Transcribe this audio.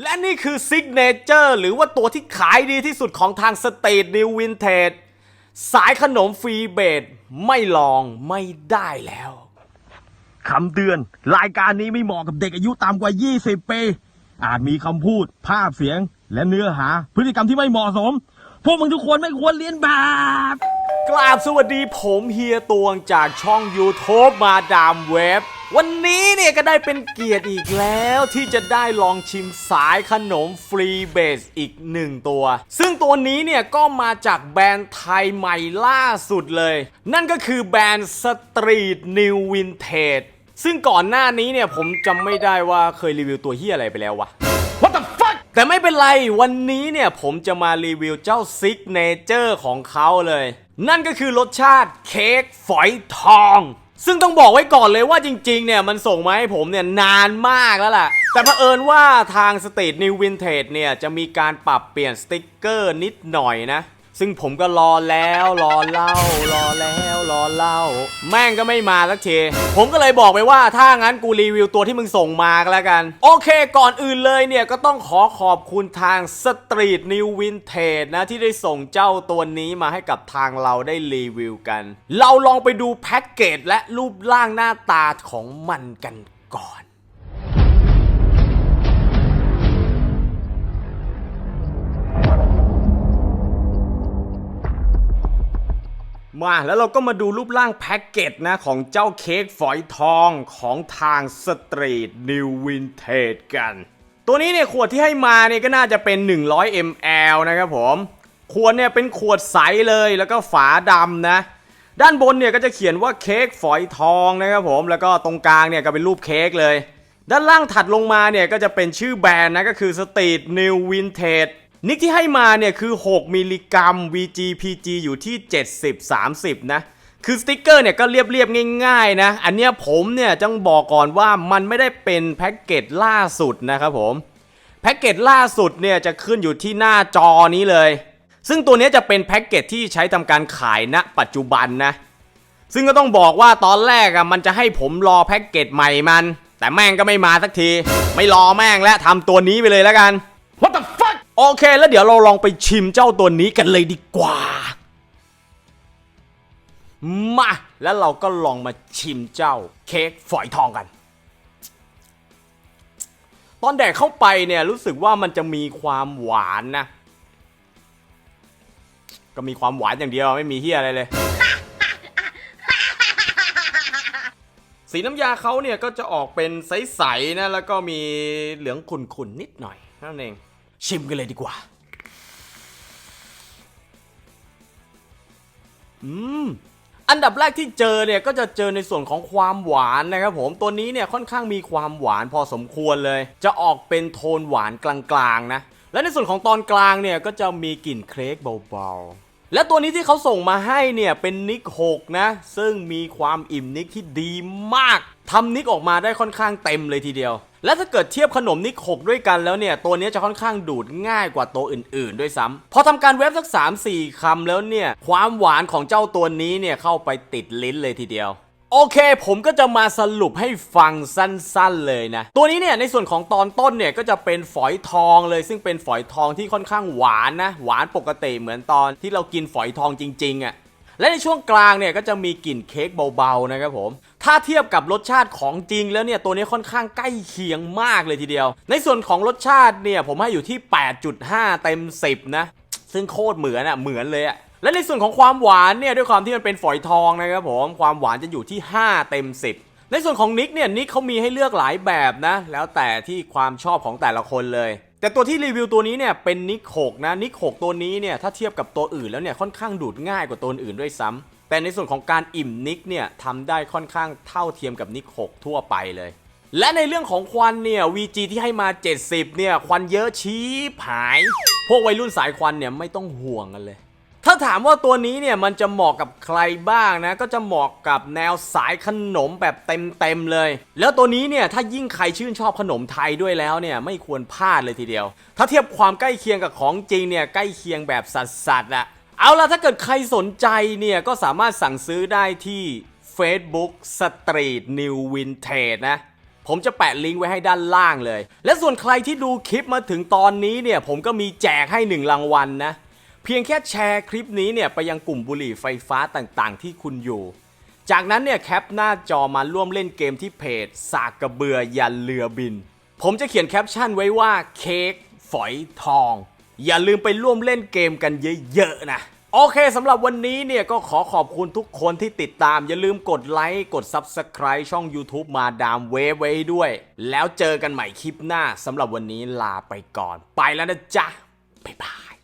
และนี่คือซิกเนเจอร์หรือว่าตัวที่ขายดีที่สุดของทางสตรีทนิววินเทจสายขนมฟรีเบดไม่ลองไม่ได้แล้วคำเตือน รายการนี้ไม่เหมาะกับเด็กอายุต่ำกว่า 20 ปี อาจมีคำพูด ภาพเสียง และเนื้อหา พฤติกรรมที่ไม่เหมาะสม พวกมึงทุกคนไม่ควรเรียนแบบกราบสวัสดีผมเฮียตวงจากช่อง YouTube มาดามเว็บ วันนี้เนี่ยก็ได้เป็นเกียรติอีกแล้วที่จะได้ลองชิมสายขนมฟรีเบสอีกหนึ่งตัว ซึ่งตัวนี้เนี่ยก็มาจากแบรนด์ไทยใหม่ล่าสุดเลย นั่นก็คือแบรนด์สตรีทนิววินเทจซึ่งก่อนหน้านี้เนี่ยผมจำไม่ได้ว่าเคยรีวิวตัวเฮียอะไรไปแล้ววะ What the fuck แต่ไม่เป็นไรวันนี้เนี่ยผมจะมารีวิวเจ้าซิกเนเจอร์ของเขาเลย นั่นก็คือรสชาติเค้กฝอยทอง ซึ่งต้องบอกไว้ก่อนเลยว่าจริงๆเนี่ยมันส่งมาให้ผมเนี่ยนานมากแล้วล่ะแต่เผอิญว่าทางสตรีทนิววินเทจเนี่ยจะมีการปรับเปลี่ยนสติกเกอร์นิดหน่อยนะ ซึ่งผมก็รอแล้วรอเล่ารอแล้วรอเล่า แม่งก็ไม่มาสักทีผมก็เลยบอกไปว่าถ้างั้นกูรีวิวตัวที่มึงส่งมาก็แล้วกัน โอเคก่อนอื่นเลยเนี่ยก็ต้องขอขอบคุณทางสตรีทนิววินเทจนะที่ได้ส่งเจ้าตัวนี้มาให้กับทางเราได้รีวิวกัน เราลองไปดูแพ็กเกจและรูปร่างหน้าตาของมันกันก่อน มาแล้วเราก็มาดูรูปร่างแพ็กเกจนะของเจ้าเค้กฝอยทองของทางสตรีทนิววินเทจกัน ตัวนี้เนี่ยขวดที่ให้มาเนี่ยก็น่าจะเป็น 100 ml นะครับผมขวดเนี่ยเป็นขวดใสเลยแล้วก็ฝาดำนะ ด้านบนเนี่ยก็จะเขียนว่าเค้กฝอยทองนะครับผมแล้วก็ตรงกลางเนี่ยก็เป็นรูปเค้กเลย ด้านล่างถัดลงมาเนี่ยก็จะเป็นชื่อแบรนด์นะก็คือ Street New Vintage นิ นิกที่ให้มาเนี่ยคือ 6 มิลลิกรัม VGPG อยู่ที่ 70 30 นะ คือสติกเกอร์เนี่ยก็เรียบๆง่ายๆนะ อันเนี้ยผมเนี่ยต้องบอกก่อนว่ามันไม่ได้เป็นแพ็กเกจล่าสุดนะครับผมแพ็กเกจล่าสุดเนี่ยจะขึ้นอยู่ที่หน้าจอนี้เลย ซึ่งตัวนี้จะเป็นแพ็กเกจที่ใช้ทำการขายณปัจจุบันนะ ซึ่งก็ต้องบอกว่าตอนแรกอะมันจะให้ผมรอแพ็กเกจใหม่มัน แต่แม่งก็ไม่มาสักที ไม่รอแม่งและทำตัวนี้ไปเลยแล้วกัน What the โอเค แล้วเดี๋ยวเราลองไปชิมเจ้าตัวนี้กันเลยดีกว่า มา แล้วเราก็ลองมาชิมเจ้าเค้กฝอยทองกัน ตอนแดกเข้าไปเนี่ยรู้สึกว่ามันจะมีความหวานนะ ก็มีความหวานอย่างเดียวไม่มีเฮียอะไรเลย สีน้ำยาเขาเนี่ยก็จะออกเป็นใสๆนะ แล้วก็มีเหลืองขุ่นๆนิดหน่อยนั่นเอง ชิมกันเลยดีกว่า อืม อันดับแรกที่เจอเนี่ยก็จะเจอในส่วนของความหวานนะครับผม ตัวนี้เนี่ยค่อนข้างมีความหวานพอสมควรเลย จะออกเป็นโทนหวานกลางๆนะ และในส่วนของตอนกลางเนี่ยก็จะมีกลิ่นเค้กเบาๆ และตัวนี้ที่เขาส่งมาให้เนี่ยเป็นนิก6นะ ซึ่งมีความอิ่มนิกที่ดีมากทำนิกออกมาได้ค่อนข้างเต็มเลยทีเดียว และถ้าเกิดเทียบขนมนิก6ด้วยกันแล้วเนี่ย ตัวนี้จะค่อนข้างดูดง่ายกว่าตัวอื่น ๆ ด้วยซ้ำพอทำการเวฟสัก 3-4คำแล้วเนี่ย ความหวานของเจ้าตัวนี้เนี่ยเข้าไปติดลิ้นเลยทีเดียวโอเค ผมก็จะมาสรุปให้ฟังสั้นๆเลยนะ ตัวนี้เนี่ยในส่วนของตอนต้นเนี่ยก็จะเป็นฝอยทองเลย ซึ่งเป็นฝอยทองที่ค่อนข้างหวานนะ หวานปกติเหมือนตอนที่เรากินฝอยทองจริงๆอะ่ะและในช่วงกลางเนี่ยก็จะมีกลิ่นเค้กเบาๆนะครับผม ถ้าเทียบกับรสชาติของจริงแล้วเนี่ยตัวนี้ค่อนข้างใกล้เคียงมากเลยทีเดียว ในส่วนของรสชาติเนี่ยผมให้อยู่ที่ 8.5 เต็ม 10 นะ ซึ่งโคตรเหมือนอะเหมือนเลยอะและในส่วนของความหวานเนี่ยด้วยความที่มันเป็นฝอยทองนะครับผมความหวานจะอยู่ที่ 5 เต็ม 10ในส่วนของนิกเนี่ยนิกเขามีให้เลือกหลายแบบนะ แล้วแต่ที่ความชอบของแต่ละคนเลย แต่ตัวที่รีวิวตัวนี้เนี่ยเป็นนิก6นะนิก6ตัวนี้เนี่ยถ้าเทียบกับตัวอื่นแล้วเนี่ยค่อนข้างดูดง่ายกว่าตัวอื่นด้วยซ้ำ แต่ในส่วนของการอิ่มนิกเนี่ยทำได้ค่อนข้างเท่าเทียมกับนิก 6 ทั่วไปเลย และในเรื่องของควันเนี่ย VG ที่ให้มา 70 เนี่ย ควันเยอะชี้ผาย พวกวัยรุ่นสายควันเนี่ยไม่ต้องห่วงกันเลย ถ้าถามว่าตัวนี้เนี่ยมันจะเหมาะกับใครบ้างนะ ก็จะเหมาะกับแนวสายขนมแบบเต็มๆเลย แล้วตัวนี้เนี่ยถ้ายิ่งใครชื่นชอบขนมไทยด้วยแล้วเนี่ยไม่ควรพลาดเลยทีเดียว ถ้าเทียบความใกล้เคียงกับของจริงเนี่ยใกล้เคียงแบบสัสๆอะ เอาล่ะถ้าเกิดใครสนใจเนี่ยก็สามารถสั่งซื้อได้ที่ Facebook Street New Vintage นะ ผมจะแปะลิงก์ไว้ให้ด้านล่างเลย และส่วนใครที่ดูคลิปมาถึงตอนนี้เนี่ย ผมก็มีแจกให้หนึ่งรางวัลนะ เพียงแค่แชร์คลิปนี้เนี่ย ไปยังกลุ่มบุหรี่ไฟฟ้าต่างๆ ที่คุณอยู่ จากนั้นเนี่ย แคปหน้าจอมาร่วมเล่นเกมที่เพจ สากกระเบือยันเรือบิน ผมจะเขียนแคปชั่นไว้ว่าเค้กฝอยทอง อย่าลืมไปร่วมเล่นเกมกันเยอะๆนะ โอเคสำหรับวันนี้เนี่ยก็ขอขอบคุณทุกคนที่ติดตาม อย่าลืมกดไลค์ กด Subscribe ช่อง YouTube มาดามเวฟไว้ด้วย แล้วเจอกันใหม่คลิปหน้าสำหรับวันนี้ลาไปก่อน ไปแล้วนะจ๊ะ บ๊ายบาย